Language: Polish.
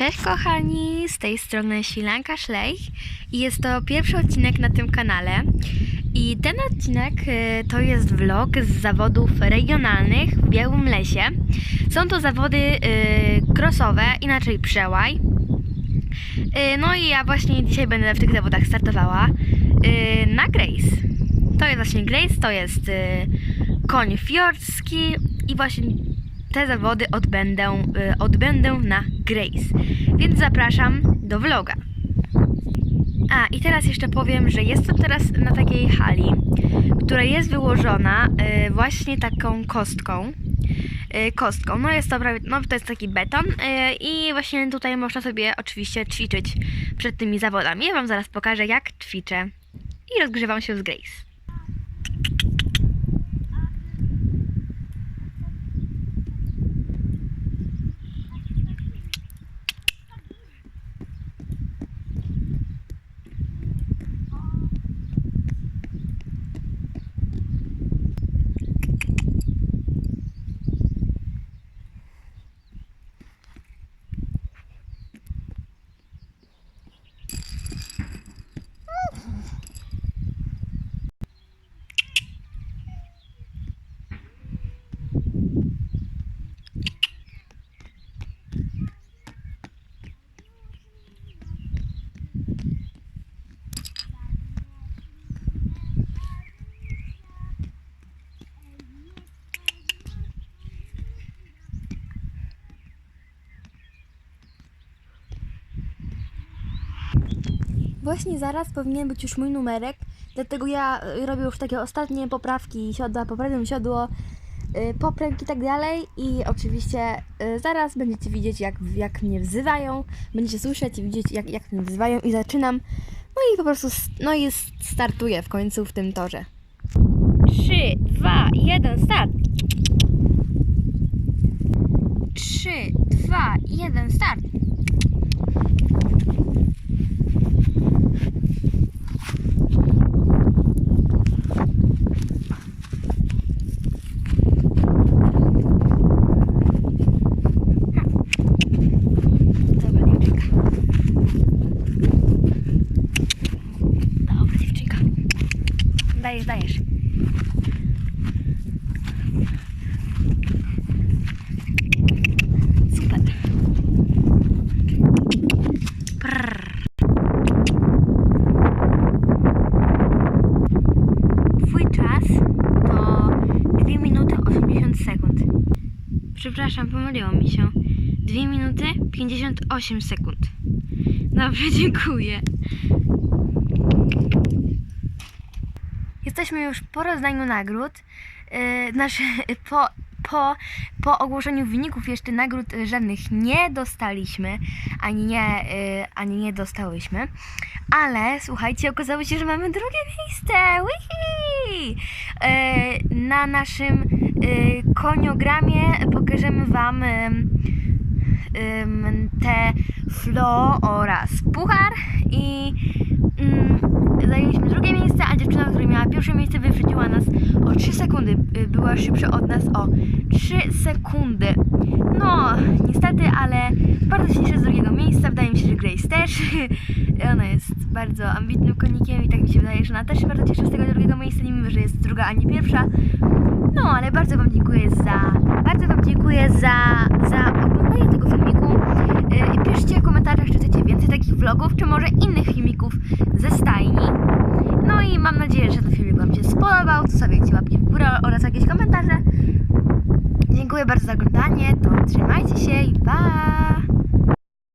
Cześć kochani, z tej strony Silanka Szlejch i jest to pierwszy odcinek na tym kanale. I ten odcinek y, to jest vlog z zawodów regionalnych w Białym Lesie. Są to zawody y, crossowe, inaczej przełaj. Y, no i ja właśnie dzisiaj będę w tych zawodach startowała na Grace. To jest właśnie Grace, to jest koń fiorski i właśnie te zawody odbędę, odbędę na Grace. Więc zapraszam do vloga. A i teraz jeszcze powiem, że jestem teraz na takiej hali, która jest wyłożona y, właśnie taką kostką. Y, kostką. No jest to prawie, no to jest taki beton y, i właśnie tutaj można sobie oczywiście ćwiczyć przed tymi zawodami. Ja wam zaraz pokażę jak ćwiczę i rozgrzewam się z Grace. Właśnie zaraz powinien być już mój numerek, dlatego ja y, robię już takie ostatnie poprawki siodła, poprawiam siodło, y, popręg i tak dalej i oczywiście y, zaraz będziecie widzieć jak, jak mnie wzywają, będziecie słyszeć i widzieć jak, jak mnie wzywają i zaczynam, no i po prostu, no i startuję w końcu w tym torze. 3, 2, 1, start! 3, 2, 1, start! Przepraszam, pomyliło mi się. 2 minuty 58 sekund. Dobrze, dziękuję. Jesteśmy już po rozdaniu nagród. Yy, znaczy, po, po, po ogłoszeniu wyników jeszcze nagród żadnych nie dostaliśmy, ani nie, yy, ani nie dostałyśmy. Ale słuchajcie, okazało się, że mamy drugie miejsce. Yy, na naszym koniogramie pokażemy Wam ym, te flo oraz puchar i ym, zajęliśmy drugie miejsce, a dziewczyna, która miała pierwsze miejsce wyprzedziła nas o 3 sekundy. Y, Była szybsza od nas o 3 sekundy. No, bardzo się cieszę z drugiego miejsca. Wydaje mi się, że Grace też. Ona jest bardzo ambitnym konikiem i tak mi się wydaje, że ona też się bardzo cieszy z tego drugiego miejsca, mimo, że jest druga, a nie pierwsza. No, ale bardzo Wam dziękuję za, bardzo Wam dziękuję za, za oglądanie tego filmiku. Yy, piszcie w komentarzach, czy chcecie więcej takich vlogów, czy może innych filmików ze stajni. No i mam nadzieję, że ten filmik Wam się spodobał. Zostawiajcie łapki w górę oraz jakieś komentarze. Dziękuję bardzo za oglądanie, to trzymajcie się i pa!